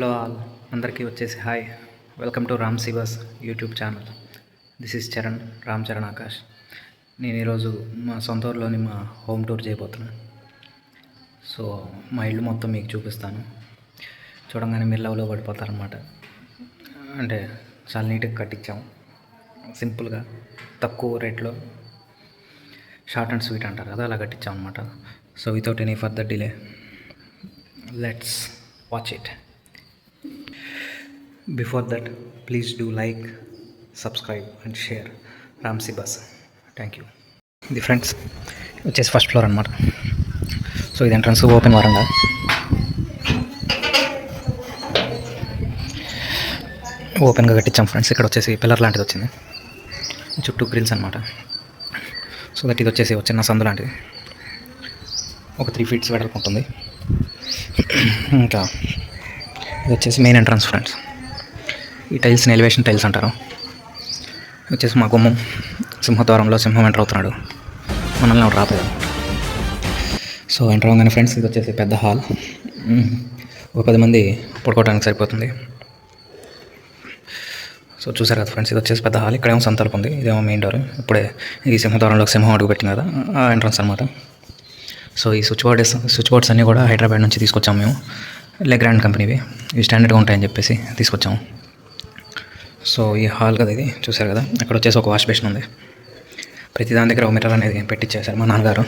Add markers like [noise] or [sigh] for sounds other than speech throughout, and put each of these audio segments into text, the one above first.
Hello all. అందరికీ వచ్చేసి hi. Welcome to Ram Shivas YouTube channel. This is Charan Ram Charan Akash. నేను ఈరోజు మా సొంత ఊరిలోని మా హోమ్ టూర్ చేయబోతున్నాను. సో మా ఇల్లు మొత్తం మీకు చూపిస్తాను. చూడంగానే మీరు లవ్లో పడిపోతారనమాట అంటే చాలా నీట్గా కట్టించాము. సింపుల్గా తక్కువ రేట్లో. షార్ట్ అండ్ స్వీట్ అంటారు కదా అలా కట్టించాం అనమాట so without any further delay let's watch it before that please do like subscribe and share Ramsibaz thank you ఇది ఫ్రెండ్స్ వచ్చేసి ఫస్ట్ ఫ్లోర్ అనమాట సో ఇది ఎంట్రన్స్ ఓపెన్ వరండా ఓపెన్గా కట్టించాం ఫ్రెండ్స్ ఇక్కడ వచ్చేసి పిల్లర్ లాంటిది వచ్చింది. చుట్టూ గ్రిల్స్ అనమాట సో దట్ ఇది వచ్చేసి చిన్న సందు లాంటిది. ఒక త్రీ ఫీట్స్ వెడల్పు ఉంటుంది. ఇంకా ఇది వచ్చేసి మెయిన్ ఎంట్రన్స్ ఫ్రెండ్స్ ఈ టైల్స్ని ఎలివేషన్ టైల్స్ అంటారు. వచ్చేసి మా గుమ్మం సింహద్వారంలో సింహం ఎంటర్ అవుతున్నాడు. మనల్ని ఒకటి రాలేదు సో ఎంటర్ అవ్వగానే ఫ్రెండ్స్ ఇది వచ్చేసి పెద్ద హాల్ ఒక పది మంది పడుకోవడానికి సరిపోతుంది. సో చూసారు కదా ఫ్రెండ్స్ ఇది వచ్చేసి పెద్ద హాల్ ఇక్కడేమో సంతలుపు ఉంది ఇదేమో మెయిన్ డోర్ ఇప్పుడే ఈ సింహద్వారంలో సింహం అడుగు పెట్టింది కదా ఆ ఎంట్రన్స్ అనమాట సో ఈ స్విచ్ బోర్డ్స్ స్విచ్ బోర్డ్స్ అన్నీ కూడా హైదరాబాద్ నుంచి తీసుకొచ్చాము మేము. లెగ్రాండ్ కంపెనీవి ఇవి స్టాండర్డ్గా ఉంటాయని చెప్పేసి తీసుకొచ్చాము. సో ఈ హాల్ కదా ఇది? చూసారు కదా? అక్కడ వచ్చేసి ఒక వాష్ బేసిన్ ఉంది. ప్రతి దాని దగ్గర ఒక మిర్రర్ అనేది పెట్టించేశారు మా నాన్నగారు.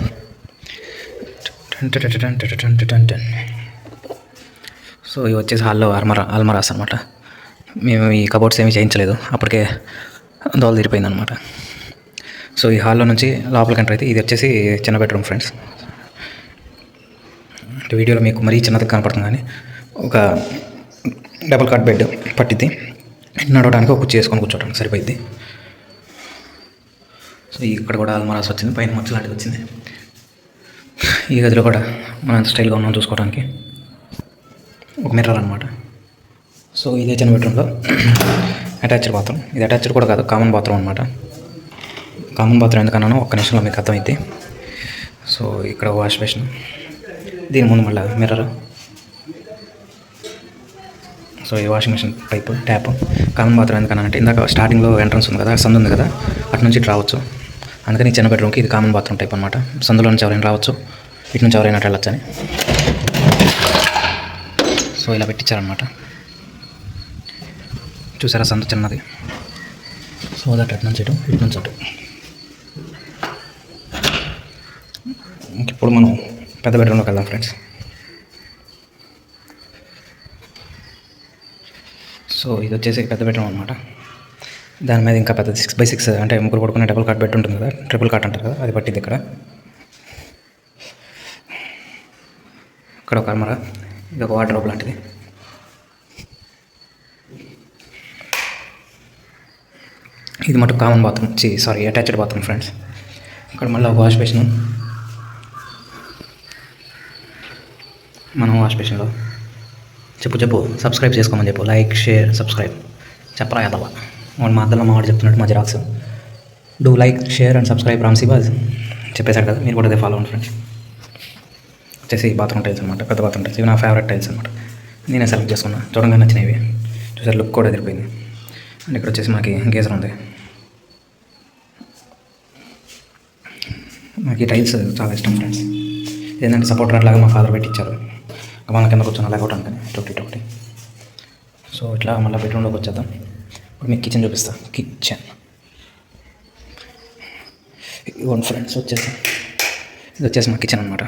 సో ఇవి వచ్చేసి హాల్లో అల్మరా అల్మరాస్ అనమాట మేము ఈ కబోర్డ్స్ ఏమీ చేయించలేదు. అప్పటికే దోలు తీరిపోయింది అనమాట సో ఈ హాల్లో నుంచి లోపలికి కంటే అయితే ఇది వచ్చేసి చిన్న బెడ్రూమ్ ఫ్రెండ్స్. వీడియోలో మీకు మరీ చిన్నది కనపడుతుంది కానీ ఒక డబుల్ కాట్ బెడ్ పట్టిద్ది. నడవడానికి ఒక చేసుకొని కూర్చోవడానికి సరిపోయింది. సో ఇక్కడ కూడా అల్మరాస్ వచ్చింది పైన మచ్చ లాంటిది వచ్చింది. ఈ గదిలో కూడా మనం ఎంత స్టైల్గా ఉన్నాం చూసుకోవడానికి ఒక మిర్రర్ అనమాట సో ఇదే చిన్న బెడ్రూమ్లో అటాచ్డ్ బాత్రూమ్. ఇది అటాచ్డ్ కూడా కాదు కామన్ బాత్రూమ్ అనమాట కామన్ బాత్రూమ్ ఎందుకన్నానో ఒక్క నిమిషంలో మీకు అర్థమైంది సో ఇక్కడ వాష్ బేషన్. దీని ముందు మళ్ళీ మిర్రర్. సో ఈ washing machine pipe tap common bathroom ఎందుకన్నా ఇందాక స్టార్టింగ్లో ఎంట్రన్స్ ఉంది కదా సందు ఉంది కదా అటు నుంచి ఇటు రావచ్చు. అందుకని చిన్న బెడ్రూమ్కి ఇది కామన్ బాత్రూమ్ టైప్ అనమాట సందులో నుంచి ఎవరైనా రావచ్చు ఇటు నుంచి ఎవరైనా అటు వెళ్ళొచ్చని సో ఇలా పెట్టించారనమాట చూసారా సందు చిన్నది? సో దట్ అటు నుంచి ఇటు ఇటు నుంచి అటు. ఇప్పుడు మనం పెద్ద బెడ్రూమ్లోకి వెళ్దాం ఫ్రెండ్స్ సో ఇది వచ్చేసి పెద్ద బెడ్రూమ్ అనమాట దాని మీద ఇంకా పెద్ద సిక్స్ బై సిక్స్ అంటే ముగ్గురు పడుకునే డబుల్ కాట్ బెడ్ ఉంటుంది కదా ట్రిపుల్ కాట్ అంటారు కదా అది పట్టింది ఇక్కడ. ఇక్కడ ఒక అల్మరా ఇది ఒక వాటర్ లాంటిది. ఇది మటు కామన్ బాత్రూమ్ చి సారీ అటాచ్డ్ బాత్రూమ్ ఫ్రెండ్స్ ఇక్కడ మళ్ళీ ఒక వాష్ బేసిన్ మనం వాష్ బేసిన్లో చెప్పు చెప్పు. సబ్స్క్రైబ్ చేసుకోమని చెప్పు. లైక్ షేర్ సబ్స్క్రైబ్ చెప్పరా యాదవ వాడు మా అద్దలో మావాడు చెప్తున్నట్టు మా xerox. Do like share and subscribe Ramsibaz చెప్పేశాడు కదా మీరు కూడా అదే ఫాలో అవ్వండి ఫ్రెండ్స్ వచ్చేసి బాత్రూమ్ టైల్స్ అనమాట పెద్ద బాత్రూమ్ టైల్స్ ఇవి నా ఫేవరెట్ టైల్స్ అనమాట నేనే సెలెక్ట్ చేసుకున్నా. చూడంగా నచ్చినవి. చూసారు లుక్ కూడా ఎదిరిపోయింది. అండ్ ఇక్కడ వచ్చేసి మనకి గేజర్ ఉంది. నాకు ఈ టైల్స్ చాలా ఇష్టం ఫ్రెండ్స్ ఏంటంటే సపోర్ట్ రాట్లాగా మా ఫాదర్ పెట్టించారు మన కింద కూర్చొని అలాగే ఉంటాను ఒకటి ఒకటి సో ఇట్లా మళ్ళీ బెడ్రూమ్లోకి వచ్చేద్దాం. ఇప్పుడు మీకు కిచెన్ చూపిస్తా. కిచెన్. ఇవ్వండి ఫ్రెండ్స్ వచ్చేసి. ఇది వచ్చేసి మా కిచెన్ అనమాట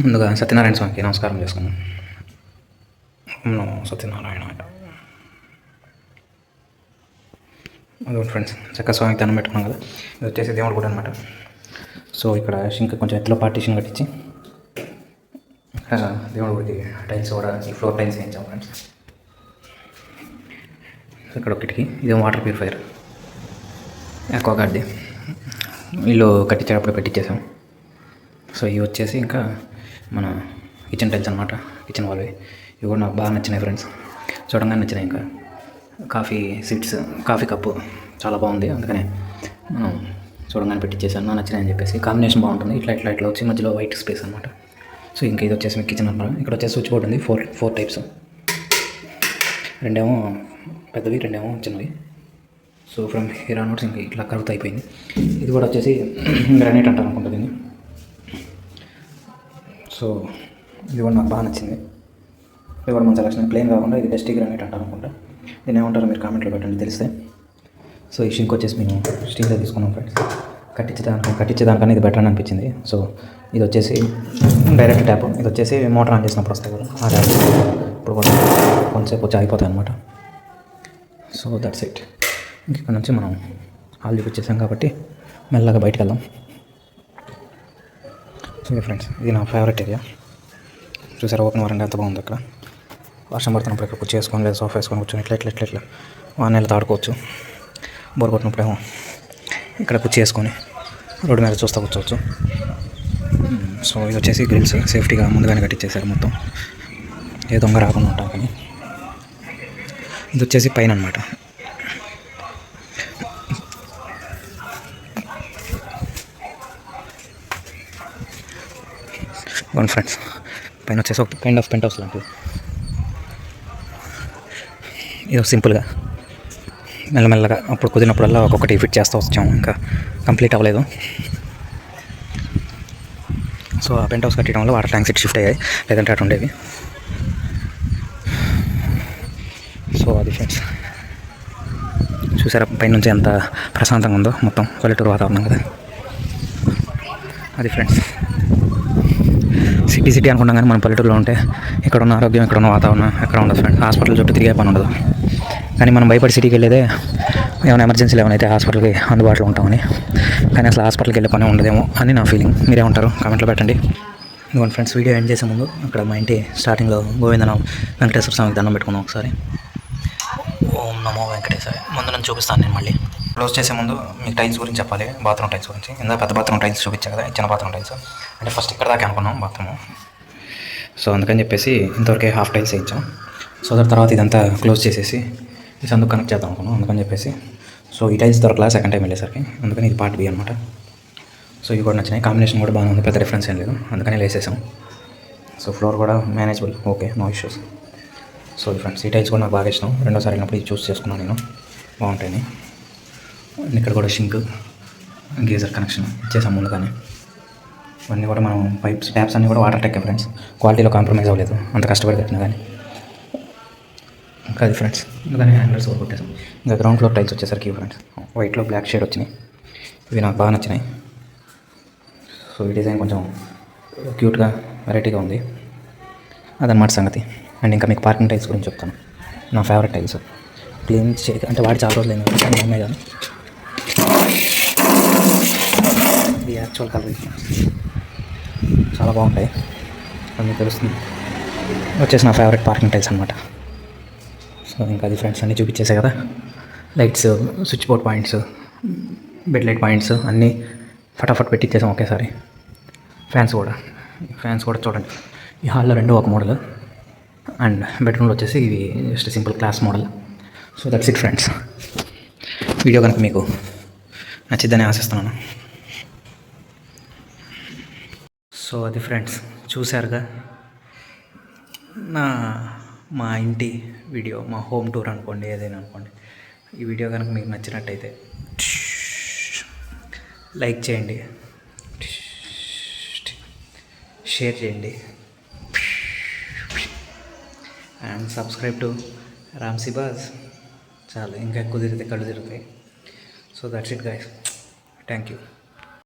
ముందుగా సత్యనారాయణ స్వామికి నమస్కారం చేసుకున్నాం నమో సత్యనారాయణ. అదొకటి ఫ్రెండ్స్ చక్క స్వామికి దండం పెట్టుకున్నాం కదా. ఇది వచ్చేసి దేవుడు కూడా అనమాట సో ఇక్కడ ఇంకా కొంచెం ఎత్తులో పార్టీషన్ కట్టించి దేవుని దేవుడు గుడికి టైల్స్ కూడా ఈ ఫ్లోర్ టైల్స్ వేయించాం ఫ్రెండ్స్ ఇక్కడ ఒక కిటికీ వాటర్ ప్యూరిఫైయర్ ఎక్కువ గడ్డి ఇల్లు కట్టించేటప్పుడు పెట్టించేసాం సో ఇవి వచ్చేసి ఇంకా మన కిచెన్ టైల్స్ అనమాట కిచెన్ వాళ్ళవి ఇవి కూడా నాకు బాగా నచ్చినాయి ఫ్రెండ్స్ చూడంగానే నచ్చినాయి ఇంకా కాఫీ సీట్స్ కాఫీ కప్పు చాలా బాగుంది అందుకనే మనం చూడంగానే పెట్టించేసాను నచ్చినాయని నచ్చినాయి అని చెప్పేసి కాంబినేషన్ బాగుంటుంది ఇట్లా ఇట్లా ఇట్లా వచ్చి మధ్యలో వైట్ స్పేస్ అనమాట సో ఇంకా ఇది వచ్చేసి మీకు కిచెన్ అనమాట ఇక్కడ వచ్చేసి స్విచ్ బోర్డు ఉంది. ఫోర్ ఫోర్ టైప్స్ రెండేమో పెద్దవి రెండేమో చిన్నవి. సో ఫ్రమ్ హీరో నోట్స్ ఇంకా ఇట్లా కరువుతూ అయిపోయింది. ఇది కూడా వచ్చేసి [clears throat] గ్రానైట్ అంటారు అనుకుంటా దీన్ని. సో ఇది కూడా నాకు బాగా నచ్చింది. ఇది కూడా మంచి సెలక్షన్ ప్లేన్ కాకుండా ఇది డస్టీ గ్రానైట్ అంటారు అనుకుంటా. దీని ఏమంటారో మీరు కామెంట్లో పెట్టండి తెలిస్తే. సో ఈ షింక్ వచ్చేసి మేము స్టీల్లో తీసుకున్నాం ఫ్రెండ్స్ కట్టించడానికి కట్టించేదానికన్నా ఇది బెటర్ అని అనిపించింది. సో ఇది వచ్చేసి డైరెక్ట్ ట్యాప్. ఇది వచ్చేసి మోటార్ ఆన్ చేసినప్పుడు వస్తాయి కదా ఆ ట్యాప్. ఇప్పుడు కొంచెం కొంతసేపు వచ్చి అయిపోతాయి అనమాట సో దట్స్ ఇట్ ఇక్కడ నుంచి మనం హాల్ చూపించేసాం కాబట్టి మెల్లగా బయటకు వెళ్దాం. సో ఫ్రెండ్స్ ఇది నా ఫేవరెట్ ఏరియా చూసారా ఓపెన్ వరండా ఎంత బాగుంది అక్కడ వర్షం పడుతున్నప్పుడు ఇక్కడ కూర్చో వేసుకొని లేదా సోఫా వేసుకొని కూర్చొని ఇట్లా ఇట్లా ఇట్లా ఇట్లా. వానెళ్ళతో ఆడుకోవచ్చు. బోర్ కొట్టినప్పుడేమో ఇక్కడ కూర్చో వేసుకొని రోడ్డు మీద చూస్తూ కూర్చోవచ్చు. సో ఇది వచ్చేసి గ్రిల్స్ సేఫ్టీగా ముందుగానే కట్టించేశారు మొత్తం. ఏ దొంగ రాకుండా ఉంటామని ఇది వచ్చేసి పైన అనమాట వన్ ఫ్రెండ్స్ పైన వచ్చేసి ఒక కైండ్ ఆఫ్ పెంట్ హౌస్ లాంటిది ఇది సింపుల్గా మెల్లమెల్లగా అప్పుడు కుదిరినప్పుడల్లా ఒక్కొక్కటి ఫిట్ చేస్తూ వచ్చాము ఇంకా. కంప్లీట్ అవ్వలేదు. సో ఆ పెంట్ హౌస్ కట్టడం వల్ల వాటర్ ట్యాంక్స్ ఇటు షిఫ్ట్ అయ్యాయి. లేదంటే అటు ఉండేవి. సో అది ఫ్రెండ్స్. చూసారా పైనుంచి ఎంత ప్రశాంతంగా ఉందో మొత్తం పల్లెటూరు వాతావరణం కదా. అది ఫ్రెండ్స్. సిటీ సిటీ అనుకున్నాం కానీ మనం పల్లెటూరులో ఉంటే ఇక్కడ ఉన్న ఆరోగ్యం ఇక్కడ ఉన్న వాతావరణం ఎక్కడ ఉండదు ఫ్రెండ్ హాస్పిటల్ చుట్టూ తిరిగే పని ఉండదు. కానీ మనం భయపడి సిటీకి వెళ్ళేదే ఏమైనా ఎమర్జెన్సీలు ఏమైనా అయితే హాస్పిటల్కి అందుబాటులో ఉంటామని. కానీ అసలు హాస్పిటల్కి వెళ్ళే పని ఉండదేమో అని నా ఫీలింగ్ మీరేమంటారు? కామెంట్లో పెట్టండి. ఇదిగోండి ఫ్రెండ్స్ వీడియో ఎండ్ చేసే ముందు అక్కడ మా ఇంటి స్టార్టింగ్లో గోవిందనం వెంకటేశ్వర స్వామికి దండం పెట్టుకున్నాం ఒకసారి. ఓం నమో వెంకటేశ్వర ముందు నన్ను చూపిస్తాను నేను మళ్ళీ. క్లోజ్ చేసే ముందు మీకు టైల్స్ గురించి చెప్పాలి. బాత్రూమ్ టైల్స్ గురించి. ఇందాక పెద్ద బాత్రూమ్ టైల్స్ చూపించా కదా చిన్న బాత్రూమ్ టైల్స్ అంటే ఫస్ట్ ఇక్కడ దాకా అనుకున్నాం బాత్రూమ్ సో అందుకని చెప్పేసి ఇంతవరకే హాఫ్ టైల్స్ వేయించాం సో దాని తర్వాత ఇదంతా క్లోజ్ చేసేసి ఇది అందుకు కనెక్ట్ చేద్దాం అనుకున్నాం అందుకని చెప్పేసి. సో ఈ టైల్స్ దొరకలా సెకండ్ టైం వెళ్ళేసరికి. అందుకని ఇది పార్ట్ బి అనమాట సో ఇవి కూడా నచ్చినాయి. కాంబినేషన్ కూడా బాగానే ఉంది పెద్ద డిఫరెన్స్ ఏం లేదు. అందుకని వేసేసాం సో ఫ్లోర్ కూడా manageable okay no issues so friends ఈ టైల్స్ కూడా నాకు బాగా ఇష్టం. రెండోసారి వెళ్ళినప్పుడు ఇది చూస్ చేసుకున్నాను నేను. బాగుంటాయి ఇక్కడ కూడా షింక్ గీజర్ కనెక్షన్ ఇచ్చేసాం ముందుగానే. ఇవన్నీ కూడా మనం పైప్స్ ట్యాప్స్ అన్నీ కూడా వాటర్ టెక్ ఫ్రెండ్స్ క్వాలిటీలో కాంప్రమైజ్ అవ్వలేదు. అంత కష్టపడి కట్టినా కానీ. అది ఫ్రెండ్స్ అందుకని హ్యాండిల్స్ కూడా కొట్టేసాం. ఇంకా గ్రౌండ్ ఫ్లోర్ టైల్స్ వచ్చేసరికి ఫ్రెండ్స్ వైట్లో బ్లాక్ షేడ్ వచ్చినాయి. ఇవి నాకు బాగా నచ్చినాయి. సో ఈ డిజైన్ కొంచెం క్యూట్గా వెరైటీగా ఉంది. అదనమాట సంగతి. అండ్ ఇంకా మీకు పార్కింగ్ టైల్స్ గురించి చెప్తాను. నా ఫేవరెట్ టైల్స్ క్లీన్ చే అంటే వాడి చాలా రోజులు అయింది. కానీ ఉన్నాయి కానీ ఇది యాక్చువల్ కలర్ చాలా బాగుంటాయి. అది మీకు తెలుస్తుంది. వచ్చేసి నా ఫేవరెట్ పార్కింగ్ టైల్స్ అనమాట సో ఇంకా అది ఫ్రెండ్స్ అన్నీ చూపించేసా కదా. Lights switch board points bed light points అన్నీ ఫటాఫట్ పెట్టించేసాం ఒకేసారి. ఫ్యాన్స్ కూడా. ఫ్యాన్స్ కూడా చూడండి. ఈ హాల్లో రెండో ఒక మోడల్ అండ్ బెడ్రూమ్లో వచ్చేసి ఇది just simple class model so that's it friends video కనుక మీకు నచ్చిద్దని ఆశిస్తున్నాను. సో అది ఫ్రెండ్స్ చూశారుగా? నా మా ఇంటి వీడియో మా హోమ్ టూర్ అనుకోండి ఏదైనా అనుకోండి. ఈ వీడియో కనుక మీకు నచ్చినట్టయితే లైక్ చేయండి. షేర్ చేయండి. అండ్ సబ్స్క్రైబ్ టు రామ్సీ బాజ్ చాలు ఇంకా ఎక్కువ తిరిగితే కళ్ళు తిరుగుతాయి. So that's it guys thank you